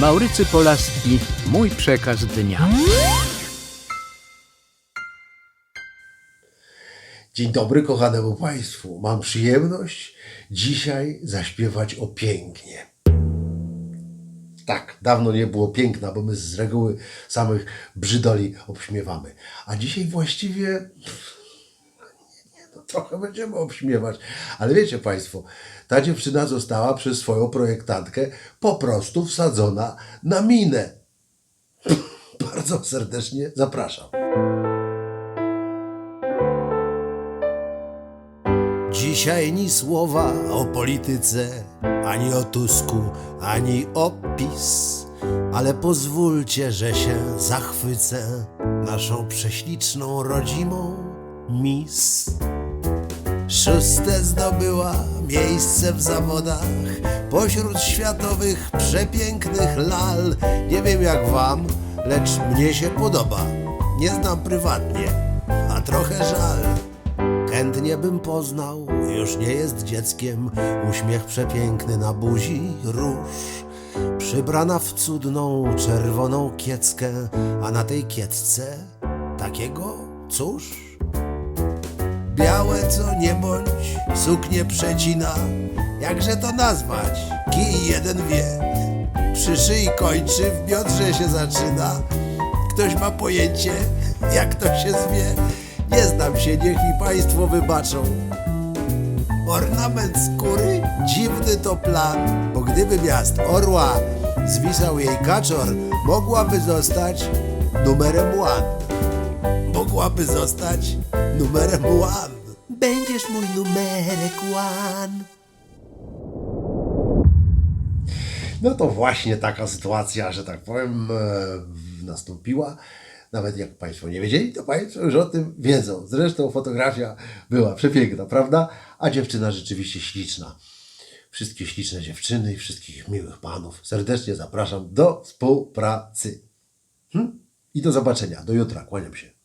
Maurycy Polaski, mój przekaz dnia. Dzień dobry kochanemu Państwu. Mam przyjemność dzisiaj zaśpiewać o pięknie. Tak, dawno nie było piękna, bo my z reguły samych brzydoli obśmiewamy. A dzisiaj właściwie trochę będziemy obśmiewać. Ale wiecie Państwo, ta dziewczyna została przez swoją projektantkę po prostu wsadzona na minę. Bardzo serdecznie zapraszam. Dzisiaj ni słowa o polityce, ani o Tusku, ani o PiS. Ale pozwólcie, że się zachwycę naszą prześliczną rodzimą Miss. Szóste zdobyła miejsce w zawodach pośród światowych przepięknych lal. Nie wiem jak wam, lecz mnie się podoba. Nie znam prywatnie, a trochę żal. Chętnie bym poznał, już nie jest dzieckiem, uśmiech przepiękny na buzi róż. Przybrana w cudną, czerwoną kieckę, a na tej kiecce takiego cóż? Białe co nie bądź, suknie przecina, jakże to nazwać, kij jeden wie. Przy szyi kończy, w biodrze się zaczyna. Ktoś ma pojęcie, jak to się zwie? Nie znam się, niech mi państwo wybaczą. Ornament skóry? Dziwny to plan, bo gdyby miast orła zwisał jej kaczor, mogłaby zostać numerem one. Mogłaby zostać numerem one. Będziesz mój numerek one. No to właśnie taka sytuacja, że tak powiem, e, nastąpiła. Nawet jak Państwo nie wiedzieli, to Państwo już o tym wiedzą. Zresztą fotografia była przepiękna, prawda? A dziewczyna rzeczywiście śliczna. Wszystkie śliczne dziewczyny i wszystkich miłych panów serdecznie zapraszam do współpracy. Hm? I do zobaczenia. Do jutra. Kłaniam się.